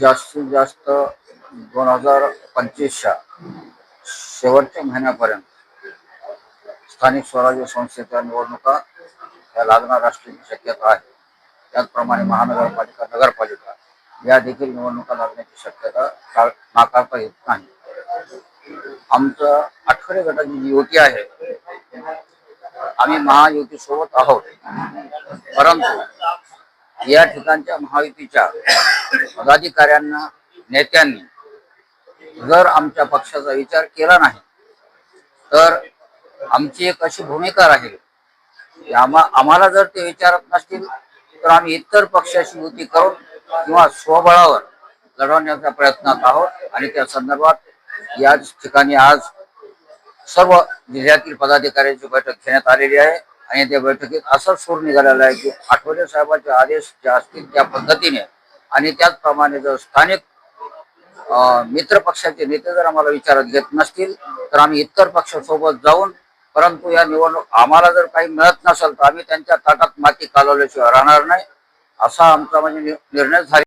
जास्तीत जास्त दोन हजार पंचवीसच्या शेवटच्या महिन्यापर्यंत स्थानिक स्वराज्य संस्थेच्या निवडणुका या लागणार असण्याची शक्यता आहे. त्याचप्रमाणे महानगरपालिका नगरपालिका या देखील निवडणुका लागण्याची शक्यता नाकारता येत नाही. आमचं आठवडे गटाची जी युती आहे आम्ही महायुती सोबत आहोत. परंतु या ठिकाणच्या महायुतीच्या पदाधिकाऱ्यांना नेत्यांनी जर आमच्या पक्षाचा विचार केला नाही तर आमची एक अशी भूमिका राहील की आम्हा आम्हाला जर ते विचारत नसतील तर आम्ही इतर पक्षाशी युती करून किंवा स्वबळावर लढवण्याच्या प्रयत्नात आहोत. आणि त्या संदर्भात याच ठिकाणी आज सर्व जिल्ह्यातील पदाधिकाऱ्यांची बैठक घेण्यात आलेली आहे. आणि त्या बैठकीत असा सूर निघालेला आहे की आठवले साहेबांचे आदेश जे असतील त्या पद्धतीने आणि त्याचप्रमाणे जर स्थानिक मित्र पक्षाचे नेते जर आम्हाला विचारात घेत नसतील तर आम्ही इतर पक्षासोबत जाऊन परंतु या निवडणूक आम्हाला जर काही मिळत नसेल तर आम्ही त्यांच्या ताटात माती कालवल्याशिवाय राहणार नाही. असा आमचा म्हणजे निर्णय झाला